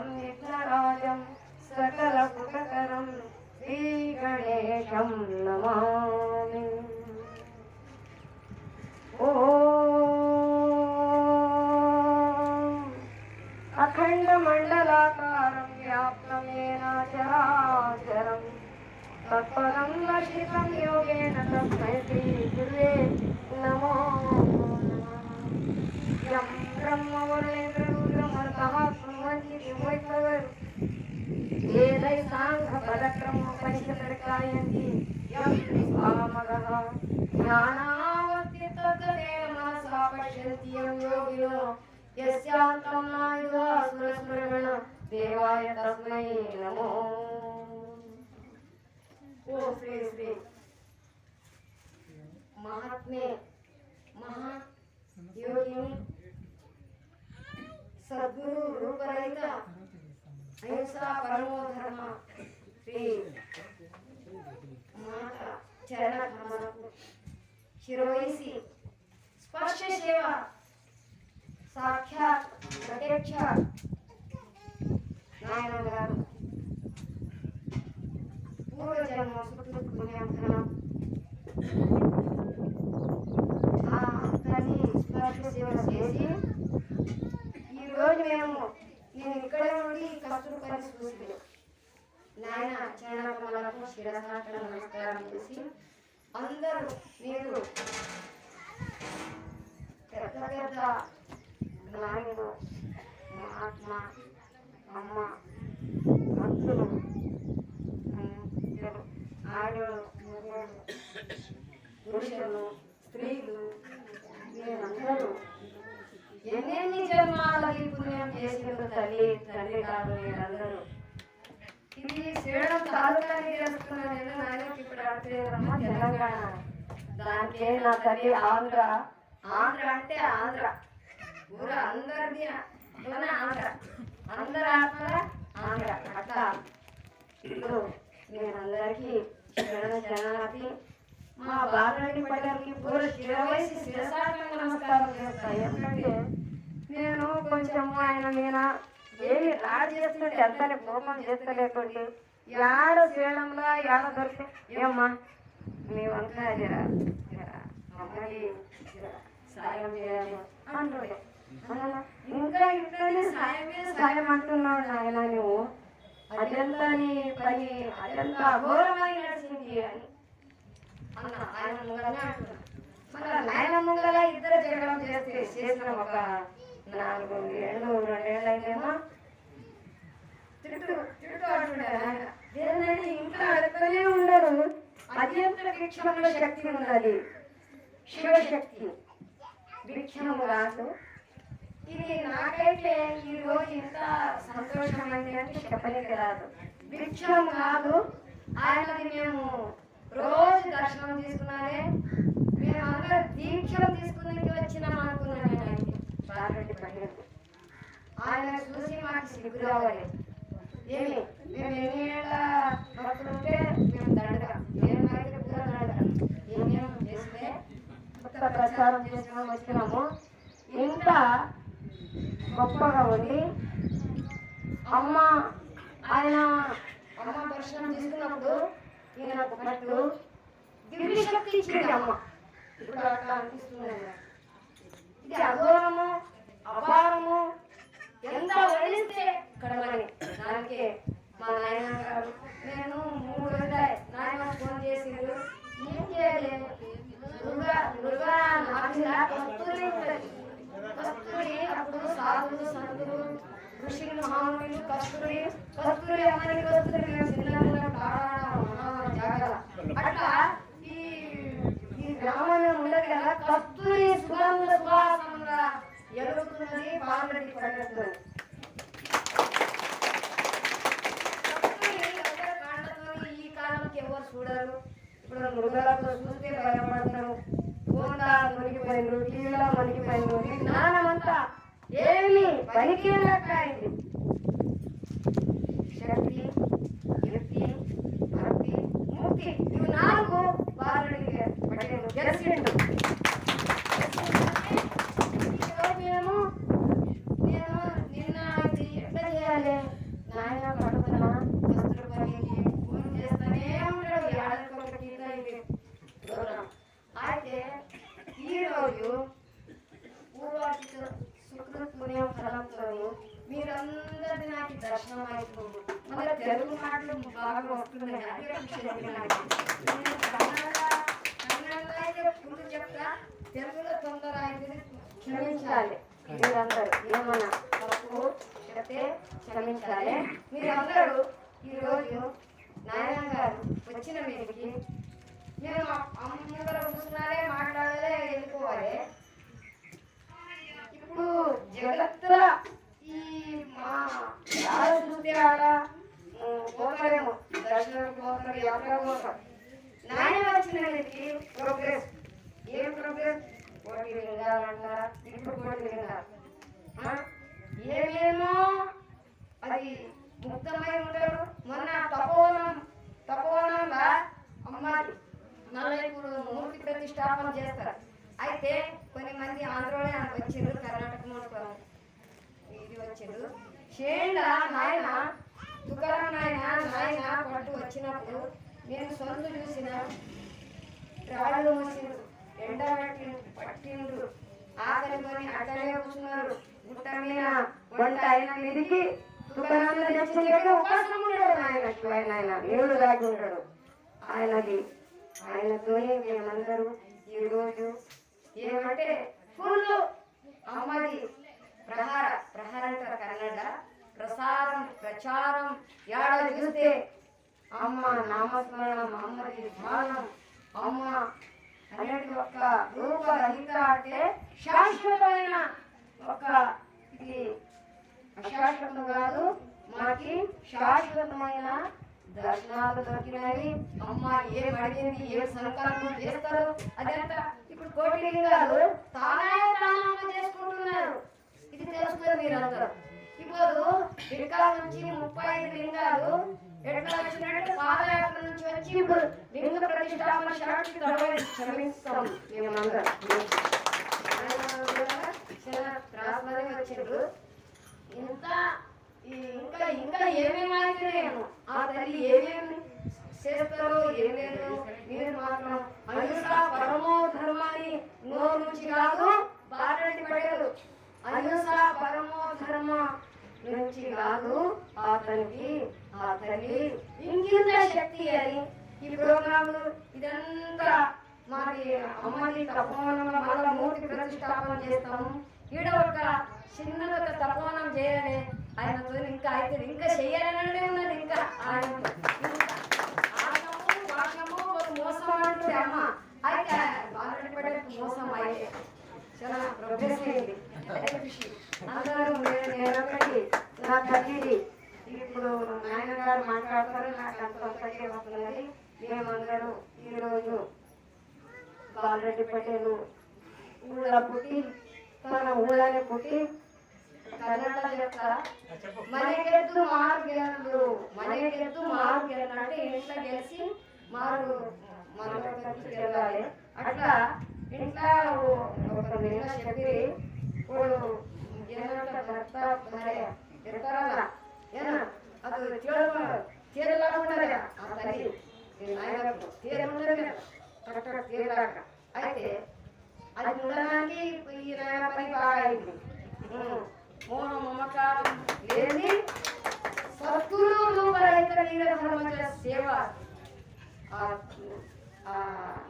శ్రీమంతం విఘ్నరాజం సకల కుటకరం శ్రీ గణేశం నమామి. ఓం. అఖండమండలాకారం వ్యాప్తమేన మనసా పశ్యంతి యం యోగినో యస్యాంతం నాయుధా సురస్మరణ దేవాయ తస్మై నమో ఓ శ్రీ శ్రీ మహాత్మే మహా యోగిని సద్గురు రూపరహిత అహింసా పరమో ధర్మ శ్రీ మాత చరణ ప్రత్యక్ష నాయన గారు. పూర్వజన్మ ఆ తల్లి సేవ చేసి ఈ రోజు మేము నేను ఇక్కడ నుండి కసురు పని చూసి నాయన చరణకమలకు శిరసాటన నమస్కారం చేసి అందరూ మీరు పెద్ద పెద్ద మహాత్మ అమ్మ భక్తులు ఆడవాళ్ళు పురుషులు స్త్రీలు మీరందరూ ఎన్నెన్ని జన్మాలకి పుణ్యం చేసిన తల్లి తండ్రి కాదు మీరందరూ ఇది శ్రీడం తాలూకాని చేస్తున్నాను నేను ఇప్పుడు అర్థమా తెలంగాణ. దానికే నా తల్లి ఆంధ్ర. ఆంధ్ర అంటే ఆంధ్ర. ఊర అందరిది మన ఆంధ్ర. అందరు ఇప్పుడు నేనందరికీ శరణ శరణార్థి. మా బాలరెడ్డి పల్లెలకి పూర్వ శిరవయసి శిరసాటంగా నమస్కారం చేస్తాను ఎందుకంటే నేను కొంచెం ఆయన మీద ఏమి రాడ్ చేస్తుంటే ఎంతనే కోపం చేస్తలేకుంటే యాడ చేయడంలో యాడ దొరికి ఏమ్మా? మీ వంకాయ జర మమ్మల్ని సాయం చేయాలి అంటుండే. ఇంకా ఇంట్లోనే సాయం మీద సాయం అంటున్నావు నాయన నువ్వు. అదంతా నీ పని అదంతా అఘోరమై నడిచింది అని. అన్న ఆయన ముంగలనే మన నాయన ముంగల ఇద్దరు జగడం చేస్తే చేసిన ఒక నాలుగు ఏళ్ళు రెండేళ్ళు అయిందేమో తిట్టు తిట్టు అంటుండే ఆయన దేనిని ఇంకా అడుగుతూనే ఉండడు అత్యంత భిక్షంలో శక్తి ఉన్నది. శివశక్తి. భిక్షము కాదు ఇది నాకైతే ఈ రోజు ఇంత సంతోషమైంది అంటే చెప్పలేక రాదు భిక్షం కాదు ఆయనది మేము రోజు దర్శనం తీసుకున్నారే మేము అందరూ దీక్ష తీసుకునేకి వచ్చినాం అనుకున్నాం నేను ఆయనకి పార్వతి పండుగ ఆయన చూసి మాకు సిగ్గు రావాలి ఏమి మేము ఎన్ని ఏళ్ళ భక్తులు ఉంటే మేము దండగా మేము అయితే కూడా దండగా. ఏమేమి చేస్తే కొత్త ప్రచారం చేసినాం వచ్చినాము. ఇంకా గొప్పగా ఉంది. అమ్మ ఆయన అమ్మ దర్శనం తీసుకున్నప్పుడు ఈయన పట్టు దివ్య శక్తి ఇచ్చింది అమ్మ. ఇప్పుడు అట్లా అనిపిస్తుంది ఇది అఘోరము అపారము ఎంత వర్ణిస్తే కడమని దానికి మా నాయన గారు నేను మూడు రోజులే నాయన ఫోన్ చేసిండు. ఏం చేయలేదు మృగ మృగ నాకు కస్తూరి ఉంటుంది. కస్తూరి అప్పుడు సాధులు సంతులు ఋషులు మహామునులు కస్తూరి కస్తూరి అమ్మని కస్తూరి గెలిచిండు మేము నేను నిన్న ఇది ఎట్లా చేయాలి నాయన పడుతున్నా కస్తుడు పనికి ఫోన్ చేస్తానే ఉంటాడు ఏడాదికి ఒక ఇది దూరం అయితే ఈరోజు పూర్వాచిత శుక్ర పుణ్యం ఫలంతో నాకు దర్శనం అవుతుంది మన తెలుగు మాటలు బాగా వస్తున్నాయి అదే విషయం నాకు అయితే ఫుల్ చెప్తా తెలుగులో తొందర అయితే క్షమించాలి. మీరందరూ ఏమన్నా తప్పు చెప్తే క్షమించాలి. మీరందరూ ఈరోజు నారాయణ గారు వచ్చిన మీదకి మేము అమ్మగారు కూర్చున్నారే మాట్లాడాలి వెళ్ళిపోవాలి ఇప్పుడు జగత్తుల ఈ మా చూస్తే ఆడ పోతారేమో దర్శనానికి పోతారు యాత్ర పోతారు. నాయన ప్రోగ్రెస్ ఏం ప్రోగ్రెస్ కోటి లింగాలంటారా ఇప్పుడు కోటి లింగాలు. ఏమేమో? అది ముక్తమై ఉంటారు. మొన్న తపోవనం తపోవనంగా అమ్మాయి నల్లైపుడు మూర్తి ప్రతిష్టాపన చేస్తారు. అయితే కొన్ని మంది ఆంధ్రలోనే వచ్చిండ్రు కర్ణాటక ఇది వచ్చిండు చేయండా నాయన తుకారం నాయన నాయన పట్టు వచ్చినప్పుడు నేను సొంత చూసిన రాళ్ళు మోసిండ్రు ఎండ పట్టి పట్టిండ్రు. ఆకలి అక్కడే కూర్చున్నారు. గుట్ట మీద వంట అయిన మీదికి తుకారాంలో తెచ్చిన ఉపాసనం ఉండడు ఆయన ఆయన ఆయన ఏడు దాకా ఉండడు. ఆయనది ఆయనతోనే మేమందరూ ఈరోజు ఏమంటే ఫుల్ అమ్మది ప్రహార ప్రహార అంటారు కన్నడ. ప్రసారం ప్రచారం ఏడాది చూస్తే అమ్మ నామస్మరణం అమ్మది ధ్యానం అమ్మ అనేది ఒక రూపరహిత అంటే శాశ్వతమైన ఒక ఇది. అశాశ్వతం కాదు మనకి శాశ్వతమైన దర్శనాలు దొరికినవి అమ్మ ఏ అడిగింది ఏ సంకల్పం చేస్తారు అదంతా ఇప్పుడు కోటి లింగాలు తానే తానమ్మ చేసుకుంటున్నారు. ఇది తెలుస్తుంది మీరందరూ. ఇప్పుడు లింగాల నుంచి ముప్పై ఐదు లింగాలు ఎట్లా వచ్చినట్టు పాదయాత్ర నుంచి వచ్చి ఇప్పుడు లింగ ప్రతిష్టాపన షాట్కి గడవ శ్రమిస్తాం మేమందరం రాసుమని వచ్చిండ్రు ఇంకా ఇంకా ఇంకా ఏమేమి ఆగినాయేమో ఆ తల్లి ఏమేమి చేస్తారో ఏమేమో మీరు మాత్రం అహింస పరమో ధర్మాన్ని నోరు నుంచి కాదు బారటి పడేరు అహింస పరమో ధర్మ. నుంచి కాదు అతనికి ఆ ఇంకింత శక్తి అని ఈ ప్రోగ్రాములు ఇదంతా మరి అమ్మని తపోవనంలో మళ్ళీ మూర్తి ప్రతిష్టాపన చేస్తాము. ఈడ ఒక చిన్నది ఒక తపోవనం చేయాలి ఆయనతో ఇంకా అయితే ఇంకా చేయాలనే ఉన్నది ఇంకా. ఆయన మోసం అంటే అమ్మ. అయితే బాలరెడ్డి మోసం అయితే చాలా ప్రొఫెసర్ అయింది అందరూ నేను నేనొకటి నా తల్లిది ఇప్పుడు నాయన గారు మాట్లాడతారు నాకు అంత అంతకే వస్తున్నది మేమందరం ఈరోజు బాలరెడ్డి పటేలు ఊళ్ళో పుట్టి తన ఊళ్ళోనే పుట్టి కన్నడ యొక్క మనకెత్తు మారు గెలలు మనకెత్తు మారు గెలలు అంటే ఇంట్లో గెలిచి మారు మనకి గెలవాలి అట్లా ఇంట్లో ఒక నేను చెప్పి ಅವಳು ಏನಂತ ಬರ್ತಾ ಬರ್ತಾರೆ ಇರ್ತಾರಲ್ಲ ಏನ ಅದು ಕೇಳುವ ತೇರೆಲ್ಲ ಮಾಡ್ತಾರೆ ಆ ತಲೆ ತೇರೆ ಮಾಡ್ತಾರೆ ಕರೆಕ್ಟಾಗ ತೇರಿದಾಗ అయితే అది చూడడానికి ఈ పని బాగా అయింది మోహ మమకారం లేని సత్తులు లోపల ఇతర నీళ్ళ సర్వజన సేవ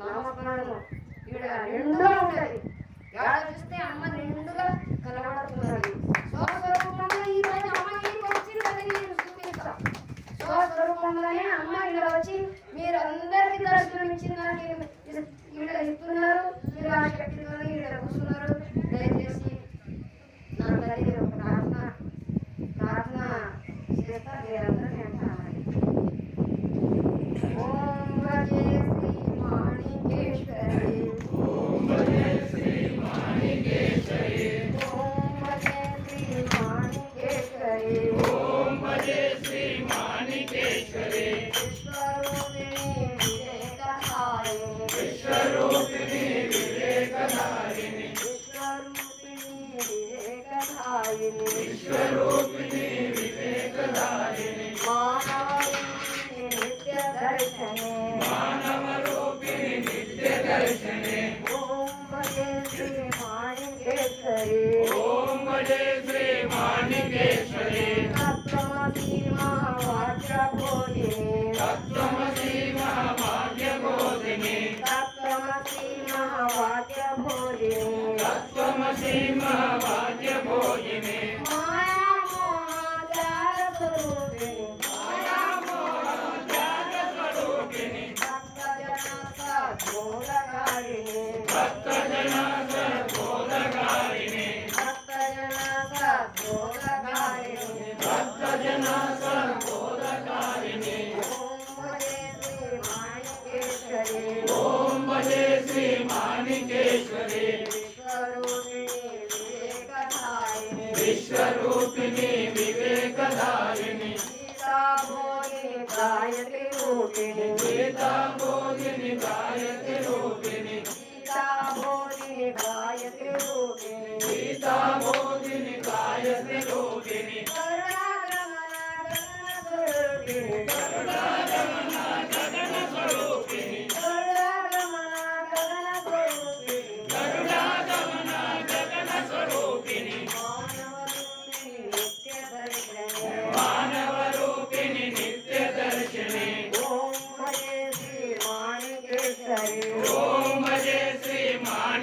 నామస్మరణము ఇక్కడ నిండా ఉంటుంది. ఎక్కడ श्रीमानिकेश्वरे रूपिणी विवेकधारिणी गीता बोधिनी गायत्री रूपिणी गीता बोधिनी गायत्री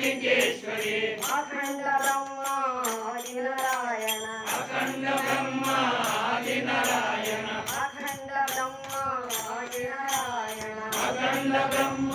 అఖండ బ్రహ్మాది నారాయణ అఖండ నారాయణ బ్రహ్మాది నారాయణ అఖండ బ్రహ్మ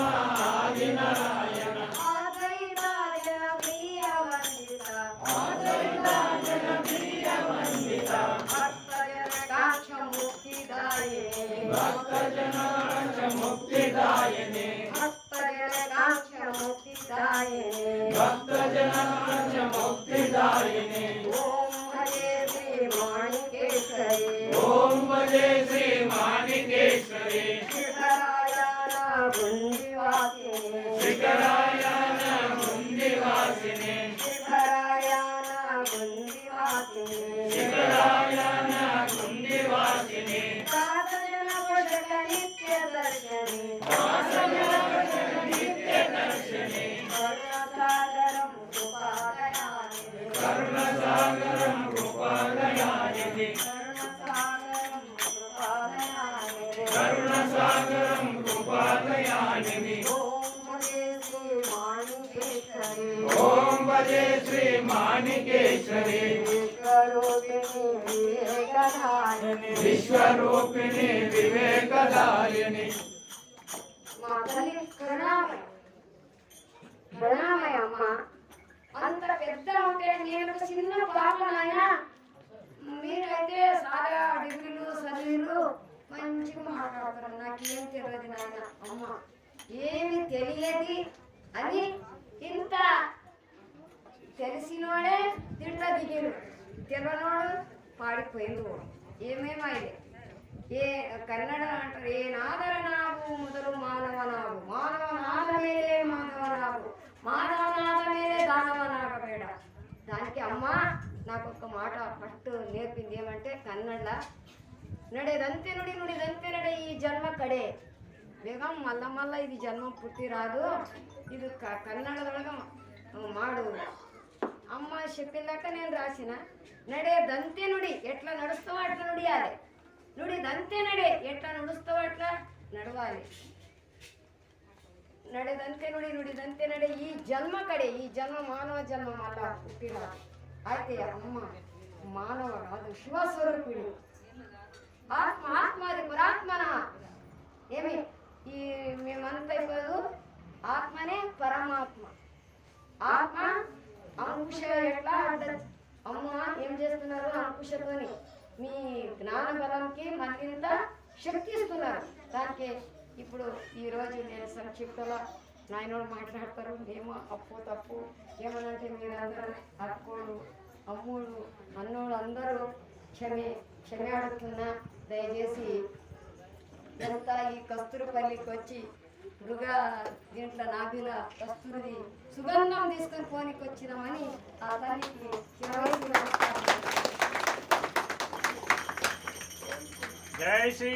విశ్వరూపిణి వివేకదాయిని. మా తల్లి కరుణామయ. కరుణామయ అమ్మ అంత పెద్ద ఉంటే నేను ఒక చిన్న పాపనైనా మీరైతే చాలా డిగ్రీలు చదివిలు మంచిగా మాట్లాడతారు నాకేం తెలియదు నాయన అమ్మ. ఏమి తెలియదు అని ఇంత తెలిసినోడే తింట దిగిరు. తెలియనోడు పాడిపోయింది కూడా ಏನೇನೋ ಇದೆ ಏ, ಕನ್ನಡ ಅಂದ್ರೆ ಏನಾದರ ನಾವು? ಮೊದಲು ಮಾನವನಾಗು. ಮಾನವನಾದ ಮೇಲೆ ಮಾನವನಾಗು. ಮಾನವನಾದ ಮೇಲೆ ದಾನವನಾಗಬೇಡ. ದಾನಕ್ಕೆ ಅಮ್ಮ ನಾಕೊ ಮಾಟ ಫಸ್ಟ್ ನೇರ್ಪಿಂದ ಏನಂತೆ ಕನ್ನಡ ನಡೆದಂತೆ ನುಡಿ, ನುಡಿದಂತೆ ನಡೆ ಈ ಜನ್ಮ ಕಡೆ. ಬೇಗ ಮಲ್ಲ ಮಲ್ಲ ಇದು ಜನ್ಮ ಪುಟ್ಟಿರಾದು ಇದು ಕನ್ನಡದೊಳಗ ಮಾಡು. అమ్మ చెప్పినాక నేను రాసిన నడే దంతే నుడి ఎట్లా నడుస్తావో అట్లా నుడియాలి నుడి దంతే నడే ఎట్లా నడుస్తావో అట్లా నడవాలి ನಡೆದಂತೆ ನುಡಿ ನುಡಿದಂತೆ ನಡೆ ಈ ಜನ್ಮ ಕಡೆ ಈ ಜನ್ಮ ಮಾನವ ಜನ್ಮ ಮಲ್ಲ ಹುಟ್ಟಿಲ್ಲ ಆಯ್ತೆ ಅಮ್ಮ ಮಾನವ ಅದು ಶಿವ ಸ್ವರೂಪಿಣಿ ఆత్మ ఆత్మ అది పరాత్మన ఏమి ఈ మేమంతా ఇప్పుడు ఆత్మనే పరమాత్మ ఆత్మ అంకుశ ఎట్లా అంటారు అమ్మ ఏం చేస్తున్నారు అంకుశతోని? మీ జ్ఞాన బలంకి మరింత శక్తి ఇస్తున్నారు. దానికి ఇప్పుడు ఈరోజు నేను సంక్షిప్తలో నాయనోడు మాట్లాడతారు. మేము అప్పు తప్పు. ఏమనంటే మీరందరూ అక్కోడు అమ్ముడు అన్నోడు అందరూ క్షమి క్షమి అడుగుతున్నా. దయచేసి ఎంత ఈ కస్తూరుపల్లికి వచ్చి మృగ దీంట్లో నాభిల కస్తూరిది సుగంధం తీసుకొని పోనికి వచ్చినామని ఆ తల్లికి జై శ్రీ